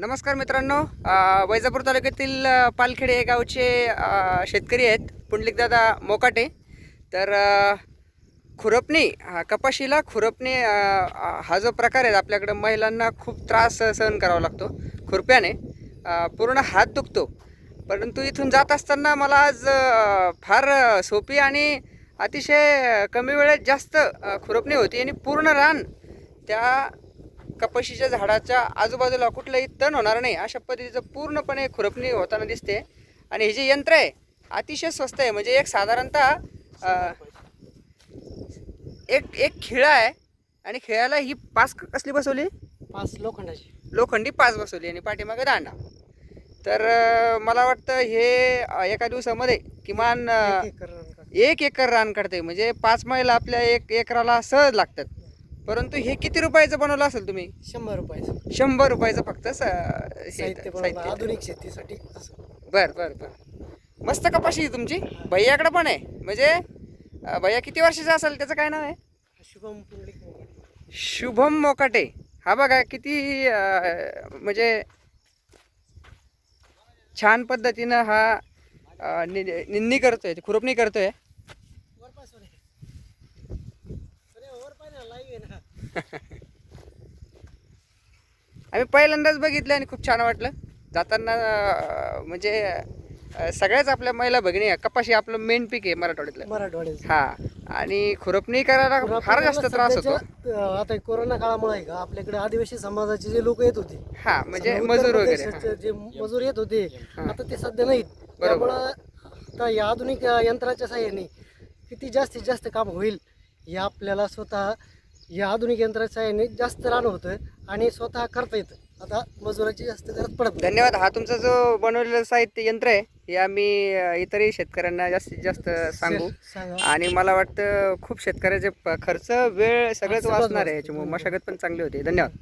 नमस्कार मित्रांनो. वैजापूर तालुक्यातील पालखेडे या गावचे शेतकरी आहेत पुंडलिकदादा मोकाटे. तर खुरपणी हा, कपाशीला खुरपणी हा जो प्रकार आहे आपल्याकडं महिलांना खूप त्रास सहन करावा लागतो खुरप्याने. पूर्ण हात दुखतो. परंतु इथून जात असताना मला आज फार सोपी आणि अतिशय कमी वेळेत जास्त खुरपणी होती आणि पूर्ण रान त्या कपाशीच्या झाडाच्या आजूबाजूला कुठलंही तण होणार नाही अशा पद्धतीचं पूर्णपणे खुरपणी होताना दिसते. आणि हे जे यंत्र आहे अतिशय स्वस्त आहे. म्हणजे एक साधारणतः एक एक खिळा आहे आणि खिळ्याला ही पाच कसली बसवली? पाच लोखंडाची. लोखंडी पाच बसवली आणि पाठीमागे दांडा. तर मला वाटतं हे एका दिवसामध्ये किमान. एक एकर रान काढते. म्हणजे पाच मैल आपल्या एक एकराला सहज लागतात. परंतु हे किती रुपयाचं बनवलं असेल तुम्ही? शंभर रुपयाचं. शंभर रुपयाचं फक्त स- हे साहित्य बनवलं साहित्य. आधुनिक शेतीसाठी असं. बर बर बर. मस्त कपाशी आहे तुमची. भैयाकडे पण आहे. म्हणजे अं, भैया किती वर्षाचा असेल त्याचं काय नाव आहे? शुभम पुंडलिक मोकाटे. शुभम मोकाटे. हा बघा किती अं, म्हणजे छान पद्धतीनं हा अं, नि- निंदणी करतोय खुरपणी करतोय. वर. सोने, वर पाय ना, live आहे ना. आम्ही पहिल्यांदाच बघितलं आणि खूप छान वाटलं. जाताना म्हणजे सगळ्याच आपल्या महिला भगिनी कपाशी आपलं मेन पीक आहे मराठवाड्यातलं. मराठवाड्याचं. हा. आणि खुरपणी करायला फार जास्त आपल्याला त्रास होतो. आता कोरोना काळामुळे आहे का आपल्याकडे आदिवासी समाजाचे जे लोक येत होते हा म्हणजे मजूर वगैरे. जे मजूर येत होते. आता ते सध्या नाहीत. त्यामुळं आता या आधुनिक यंत्राच्या साह्याने किती जास्तीत जास्त काम होईल हे आपल्याला स्वतः या आधुनिक यंत्राच्या साह्याने जास्त रान होतं आणि स्वतः करता येतं. आता मजुराची जास्त गरज पडत नाही. धन्यवाद. हा तुमचा जो बनवलेलं साहित्य यंत्र आहे हे आम्ही इतरही शेतकऱ्यांना जास्तीत जास्त सांगू. सांगा. आणि मला वाटतं खूप शेतकऱ्याचे प- खर्च वेळ सगळंच वाचणार आहे. याच्यामुळे. मशागत पण चांगली होती. धन्यवाद.